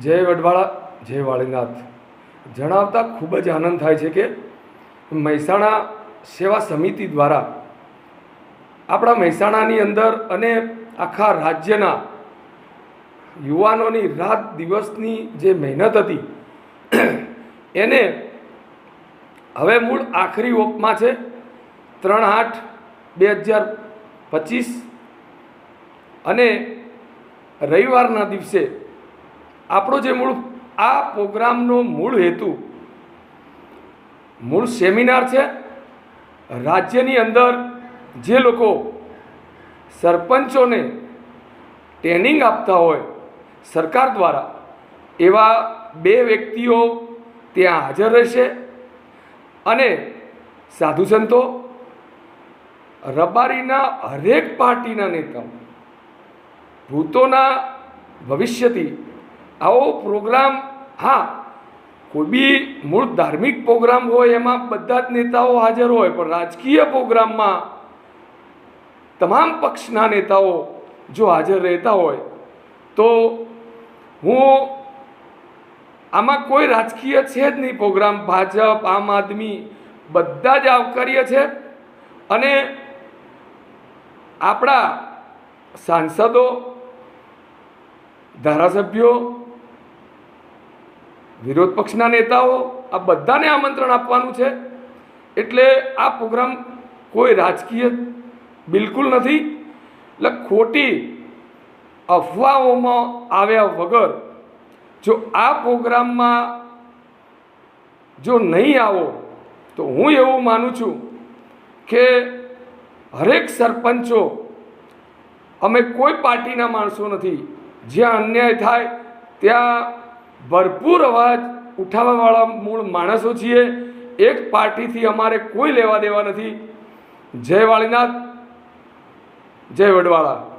જય વડવાળા, જય વાળીનાથ. જણાવતા ખૂબ જ આનંદ થાય છે કે મહેસાણા સેવા સમિતિ દ્વારા આપણા મહેસાણાની અંદર અને આખા રાજ્યના યુવાનોની રાત દિવસની જે મહેનત હતી, એને હવે મૂળ આખરી ઓપમાં છે. ત્રણ આઠ બે હજાર પચીસ અને રવિવારના દિવસે આપણો જે મૂળ, આ પ્રોગ્રામનો મૂળ હેતુ, મૂળ સેમિનાર છે. રાજ્યની અંદર જે લોકો સરપંચોને ટ્રેનિંગ આપતા હોય સરકાર દ્વારા, એવા બે વ્યક્તિઓ ત્યાં હાજર રહેશે અને સાધુ સંતો, રબારીના હરેક પાર્ટીના નેતાઓ, ભૂતોના ભવિષ્યથી આવો પ્રોગ્રામ, હા, કોઈ બી મૂળ ધાર્મિક પ્રોગ્રામ હોય, એમાં બધા જ નેતાઓ હાજર હોય, પણ રાજકીય પ્રોગ્રામમાં તમામ પક્ષના નેતાઓ જો હાજર રહેતા હોય, તો હું આમાં કોઈ રાજકીય છે જ નહીં પ્રોગ્રામ. ભાજપ, આમ આદમી બધા જ આવકાર્ય છે અને આપણા સાંસદો, ધારાસભ્યો વિરોધ પક્ષના નેતાઓ આ બધાને આમંત્રણ આપવાનું છે. એટલે આ પ્રોગ્રામ કોઈ રાજકીય બિલકુલ નથી. એટલે ખોટી અફવાઓમાં આવ્યા વગર જો આ પ્રોગ્રામમાં જો નહીં આવો, તો હું એવું માનું છું કે હરેક સરપંચો, અમે કોઈ પાર્ટીના માણસો નથી. જ્યાં અન્યાય થાય, ત્યાં ભરપૂર અવાજ ઉઠાવવાવાળા મૂળ માણસો છીએ. એક પાર્ટીથી અમારે કોઈ લેવા દેવા નથી. જય વાળીનાથ, જય વડવાળા.